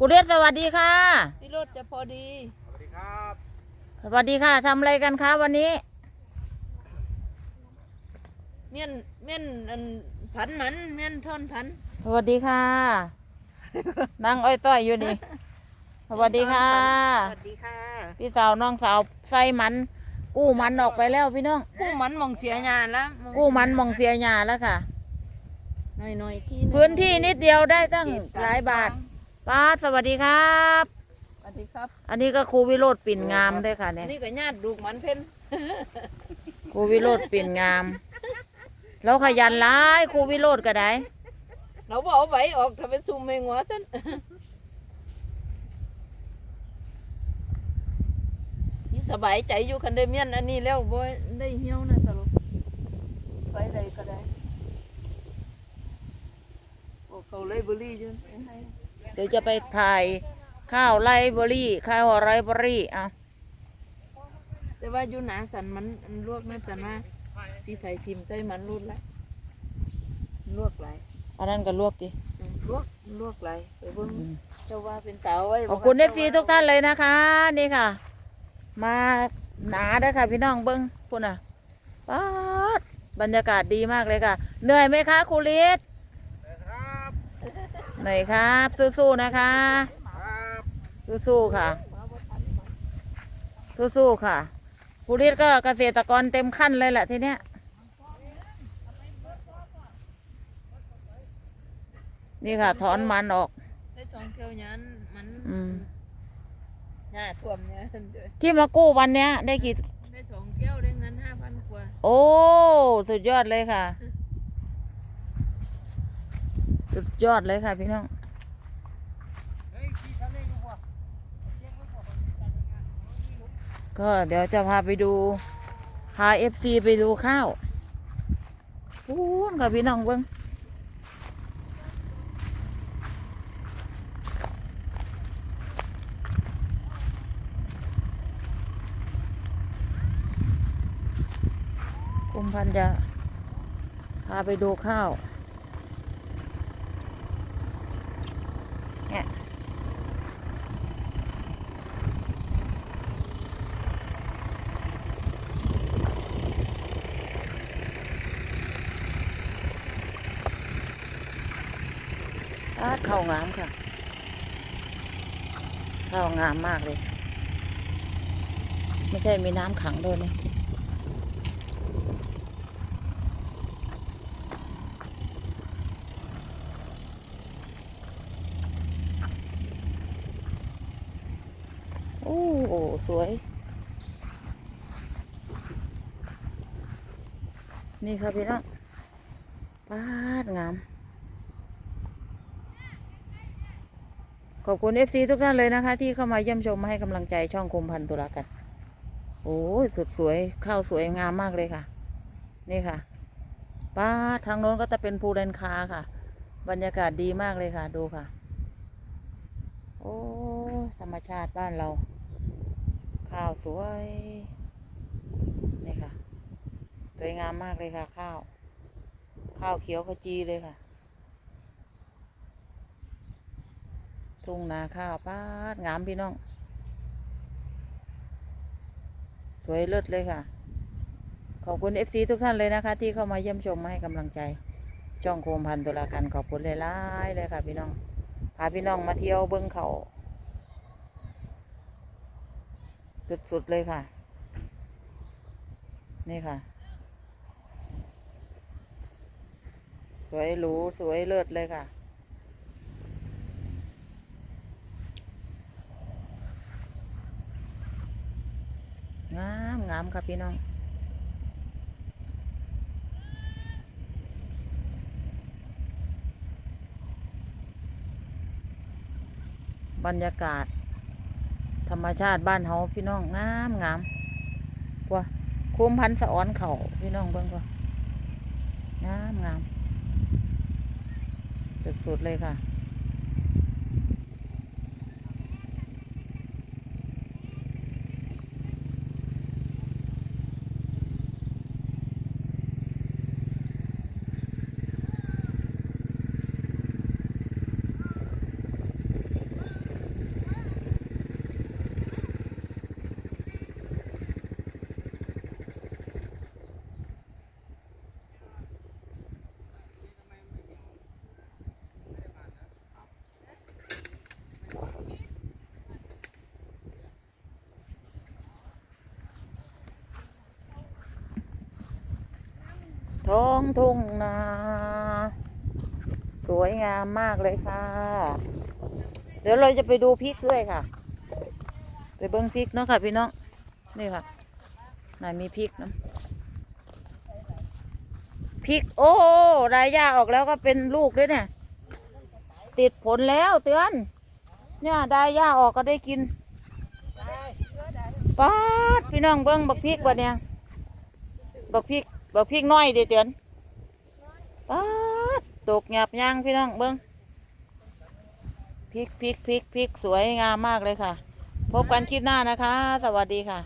กูเรียกสวัสดีค่ะ พี่รถจะพอดี สวัสดีครับสวัสดีค่ะทำอะไรกันคะวันนี้ เมียนเมียนอันผันมันเมียนท่อนผันสวัสดีค่ะ นั่งอ้อยต้อยอยู่นี่สวัสดีค่ะ สวัสดีค่ะพี่สาวน้องสาวใส่มัน กู้มันออกไปแล้วพี่น้องกู้มันมองเสียงานแล้วกู้มันมองเสียหยาแล้วค่ะ หน่อยหน่อยๆที่พื้นที่นิดเดียวได้ตั้งหลายบาท ป้าดสวัสดีครับ สวัสดีครับ อันนี้ก็ครูวิโรธปิ่นงามด้วยค่ะเนี่ยนี่ก็ญาติดูกมันเพ่นครูวิโรธปิ่นงามแล้วขยันร้ายครูวิโรธก็ได้เราบอกเอาไว้ออกถ้าไปซุ่มเมงหัวฉันนี่สบายใจอยู่คันได้เมียนอันนี้แล้วบ่ได้เหี่ยวนะตลกไปใดก็ได้โอ้เขาเลยบุรีอยู่ให้เดี๋ยวจะไปถ่ายข้าวไรเบอรี่ข้าวไรเบอรี่เอาแต่ว่าอยู่หนาสันมันมันลวกแม่สันว่าสีไทยทิมใส่มันรูดแล้วลวกไหลายอันนั้นก็ลวกดิอืมลวกลวกไหลายไปเบิ่งเจ้าว่าเป็นเต๋าไว้ขอบคุณเอฟซีทุกท่านเลยนะคะ นี่ค่ะ มาหนาเด้อค่ะ พี่น้องเบิ้งพุ่นอะป๊าดบรรยากาศดีมากเลยค่ะ เหนื่อยไหมคะครูลิศครับเหนื่อยครับ สู้ๆนะคะครับสู้ๆค่ะ สู้ๆค่ะครูลิศก็เกษตรกรเต็มขั้นเลยแหละทีเนี้ยนี่ค่ะ ถอนมันออกได้สองเที่ยวยันมันอืมหน้าท่วมเนี่ยด้วยที่มากู้วันเนี้ย ได้กี่ได้สองเที่ยวได้เงินห้าพันกว่า โอ้ สุดยอดเลยค่ะ สุดยอดเลยค่ะพี่น้องก็เดี๋ยวจะพาไปดูพาเอฟซีไปดูข้าวพูนค่ะพี่น้องเบิ้งกุมพันจะพาไปดูข้าว อาดข้าวงามค่ะข้าวงามมากเลย ไม่ใช่มีน้ำขังด้วยนะโอ้โหสวย นี่ครับพี่น้องปาดงาม ขอบคุณเอฟซีทุกท่านเลยนะคะ ที่เข้ามาเยี่ยมชมมาให้กำลังใจช่องคมพันธุระกัน โอ้ยสุดสวยข้าวสวยงามมากเลยค่ะ นี่ค่ะป้าทางโน้นก็จะเป็นภูเรนคาค่ะ บรรยากาศดีมากเลยค่ะ ดูค่ะ โอ้ธรรมชาติบ้านเรา ข้าวสวยนี่ค่ะสวยงามมากเลยค่ะ ข้าว ข้าวเขียวขจีเลยค่ะ ทุ่งนาข้าวป้าดงามพี่น้อง สวยเลิศเลยค่ะ ขอบคุณเอฟซีทุกท่านเลยนะคะ ที่เข้ามาเยี่ยมชมมาให้กำลังใจ ช่องโคมพันตุลากันขอบคุณหลายๆเลยค่ะ พี่น้อง พาพี่น้องมาเที่ยวเบิ้งเขาสุดๆเลยค่ะ นี่ค่ะ สวยหรูสวยเลิศเลยค่ะ งามครับพี่น้องบรรยากาศ ธรรมชาติบ้านเฮาพี่น้องงามงามกว่าคุ้มพันสะอ้อนเขาพี่น้องเบิ่งกว่างามงามสุดๆเลยค่ะ ท้องทุ่งนา สวยงามมากเลยค่ะ เดี๋ยวเราจะไปดูพริกด้วยค่ะ ไปเบิ้งพริกเนาะค่ะพี่น้อง นี่ค่ะไหนมีพริกนะพริกโอ้รายยาออกแล้วก็เป็นลูกด้วยเนี่ย ติดผลแล้วเตือน เนี่ยได้ยาออกก็ได้กินปาดพี่น้องเบิ้งบักพริกวะเนี่ยบักพริก บักพริกน้อยเดีเตือนป๊าดตกหยาบย่างพี่น้องเบิ้งพริกพริกพริกพริกสวยงามมากเลยค่ะ พบกันคลิปหน้านะคะ สวัสดีค่ะ